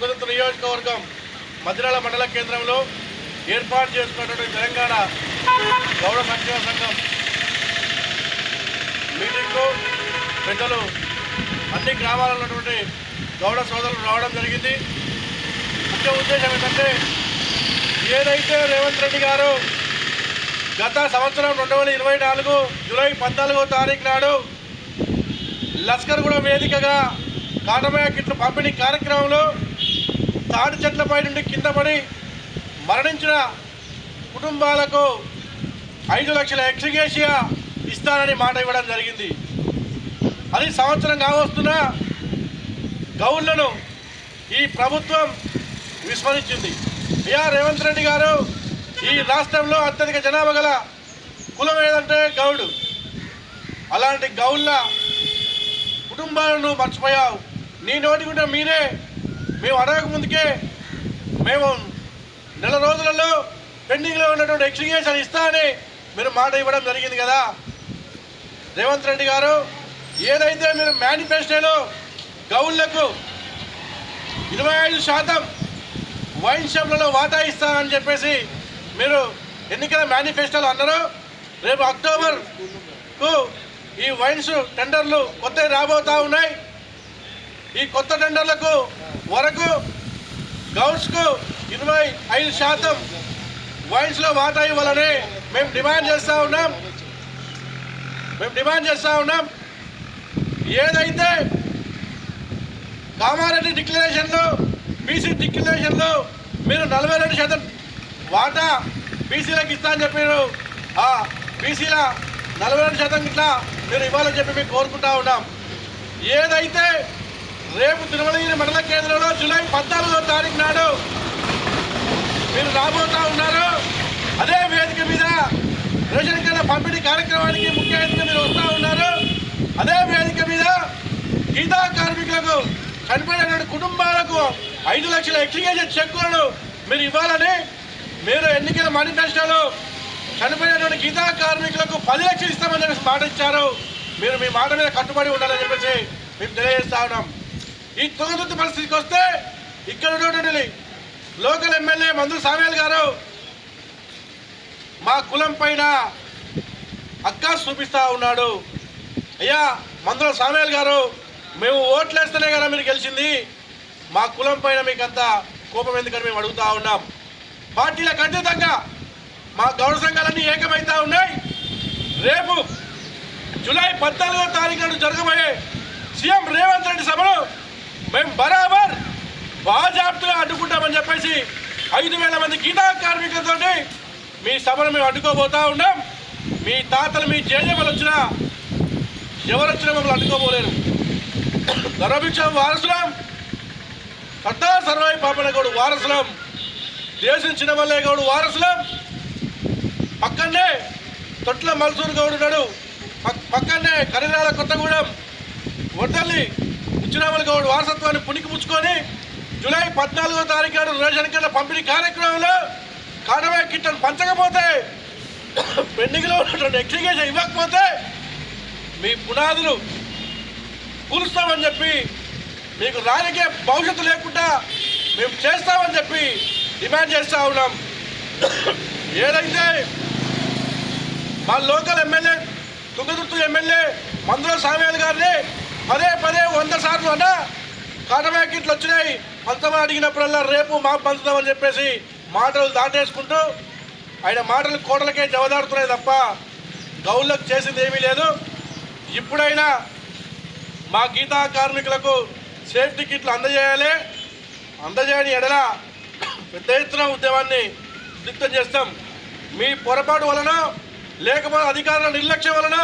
తుంగతుర్తి నియోజకవర్గం మద్రాల మండల కేంద్రంలో ఏర్పాటు చేసుకున్నటువంటి తెలంగాణ గౌడ సంక్షేమ సంఘం మీటింగ్కు పెద్దలు అన్ని గ్రామాలలో ఉన్నటువంటి గౌడ సోదరులు రావడం జరిగింది. ముఖ్య ఉద్దేశం ఏంటంటే ఏదైతే రేవంత్ రెడ్డి గారు గత సంవత్సరం రెండు వేల ఇరవై నాలుగు జూలై పద్నాలుగో తారీఖు నాడు లస్కర్ కూడా వేదికగా కాటమయ కిట్లు పంపిణీ కార్యక్రమంలో తాడి చెట్లపై నుండి కింద పడి మరణించిన కుటుంబాలకు ఐదు లక్షల ఎక్స్గేషియా ఇస్తానని మాట ఇవ్వడం జరిగింది. అది సంవత్సరం కావస్తున్న గౌళ్ళను ఈ ప్రభుత్వం విస్మరించింది. బిఆర్ రేవంత్ రెడ్డి గారు ఈ రాష్ట్రంలో అత్యధిక జనాభా గల కులం ఏదంటే గౌడు. అలాంటి గౌళ్ళ కుటుంబాలను మర్చిపోయావు. నీ నోటి కూడా మీరే మేము అడగక ముందుకే మేము నెల రోజులలో పెండింగ్లో ఉన్నటువంటి ఎక్స్టింగేషన్ ఇస్తా అని మీరు మాట ఇవ్వడం జరిగింది కదా. రేవంత్ రెడ్డి గారు ఏదైతే మీరు మేనిఫెస్టోలో గౌళ్ళకు ఇరవై ఐదు శాతం వైన్ షాప్లలో వాటా ఇస్తానని చెప్పేసి మీరు ఎన్నికల మేనిఫెస్టోలో అన్నారు. రేపు అక్టోబర్కు ఈ వైన్స్ టెండర్లు కొత్తవి రాబోతా ఉన్నాయి. ఈ కొత్త టెండర్లకు వరకు గౌడ్స్కు ఇరవై ఐదు శాతం వైన్స్లో వాటా ఇవ్వాలని మేము డిమాండ్ చేస్తూ ఉన్నాం. మేము డిమాండ్ చేస్తూ ఉన్నాం. ఏదైతే కామారెడ్డి డిక్లరేషన్లు బీసీ డిక్లరేషన్లు మీరు నలభై రెండు శాతం వాటా బీసీలకు ఇస్తా అని చెప్పారు ఆ బీసీల నలభై రెండు శాతం ఇట్లా మీరు ఇవ్వాలని చెప్పి మేము కోరుకుంటా ఉన్నాం. ఏదైతే రేపు తిరుమలగిరి మండల కేంద్రంలో జూలై పద్నాలుగో తారీఖు నాడు మీరు రాబోతా ఉన్నారు. అదే వేదిక మీద రేషన్ కార్డు పంపిణీ కార్యక్రమానికి ముఖ్య అతిథిగా మీరు వస్తూ ఉన్నారు. అదే వేదిక మీద గీతా కార్మికులకు చనిపోయినటువంటి కుటుంబాలకు ఐదు లక్షల ఎక్స్చేంజ్ చెక్కులను మీరు ఇవ్వాలని మీరు ఎన్నికల మేనిఫెస్టోలో చనిపోయినటువంటి గీతా కార్మికులకు పది లక్షలు ఇస్తామని చెప్పేసి మాట ఇచ్చారు. మీరు మీ మాట మీద కట్టుబడి ఉండాలని చెప్పేసి మేము తెలియజేస్తా ఉన్నాం. ఈ తుంగతుర్తి పరిస్థితికి వస్తే ఇక్కడ ఉన్నటువంటి లోకల్ ఎమ్మెల్యే మందు సామ్యాల్ గారు మా కులం పైన అక్కాస్ చూపిస్తూ ఉన్నాడు. అయ్యా మందుల సామ్యాల్ గారు మేము ఓట్లేస్తేనే కదా మీరు గెలిచింది. మా కులం పైన మీకు అంత కోపం ఎందుకని మేము అడుగుతూ ఉన్నాం. పార్టీలకు అతీతంగా మా గౌడ సంఘాలన్నీ ఏకమైతా ఉన్నాయి. రేపు జూలై పద్నాలుగో తారీఖు నాడు జరగబోయే సీఎం రేవంత్ రెడ్డి సభలో మేము బరాబర్ బాజాప్తుగా అడ్డుకుంటామని చెప్పేసి ఐదు వేల మంది గీతా కార్మికులతో మీ సభను మేము అడ్డుకోబోతా ఉన్నాం. మీ తాతలు మీ జేజమ్మలు వచ్చినా ఎవరు వచ్చినా మమ్మల్ని అడ్డుకోబోలేరు. గర్వభిక్షం వారసులం సర్దార్ సర్వాయి పాపన గౌడు వారసులం దేశం చిన్నమల్లయ్య గౌడు వారసులం. పక్కనే తొట్ల మల్సూరు గౌడు ఉన్నాడు. పక్కనే కరిరాల కొత్తగూడెం వడ్డల్లి ఇచ్చినామల గౌడ్ వారసత్వాన్ని పుణికి పుచ్చుకొని జూలై పద్నాలుగో తారీఖు నాడు రేషన్ కార్డుల పంపిణీ కార్యక్రమంలో కానవే కిట్టను పంచకపోతే పెండింగ్లో ఉన్నటువంటి ఎక్స్టిగేషన్ ఇవ్వకపోతే మీ పునాదులు కూలుస్తామని చెప్పి మీకు రాజకీయ భవిష్యత్తు లేకుండా మేము చేస్తామని చెప్పి డిమాండ్ చేస్తూ ఉన్నాం. ఏదైతే మా local MLA Thungathurthi MLA Mandula Samuel గారిని పదే పదే వంద సార్లు అన్నా కాటమేకిట్లు వచ్చినాయి. పంచమని అడిగినప్పుడల్లా రేపు మాకు పంచుదామని చెప్పేసి మాటలు దాటేసుకుంటూ ఆయన మాటలు కోటలకే జవదాడుతున్నాయి తప్ప గౌళ్ళకు చేసింది ఏమీ లేదు. ఇప్పుడైనా మా గీతా కార్మికులకు సేఫ్టీ కిట్లు అందజేయాలి. అందజేయని ఎడల పెద్ద ఎత్తున ఉద్యమాన్ని దిగ్తం చేస్తాం. మీ పొరపాటు వలన లేకపోతే అధికారుల నిర్లక్ష్యం వలన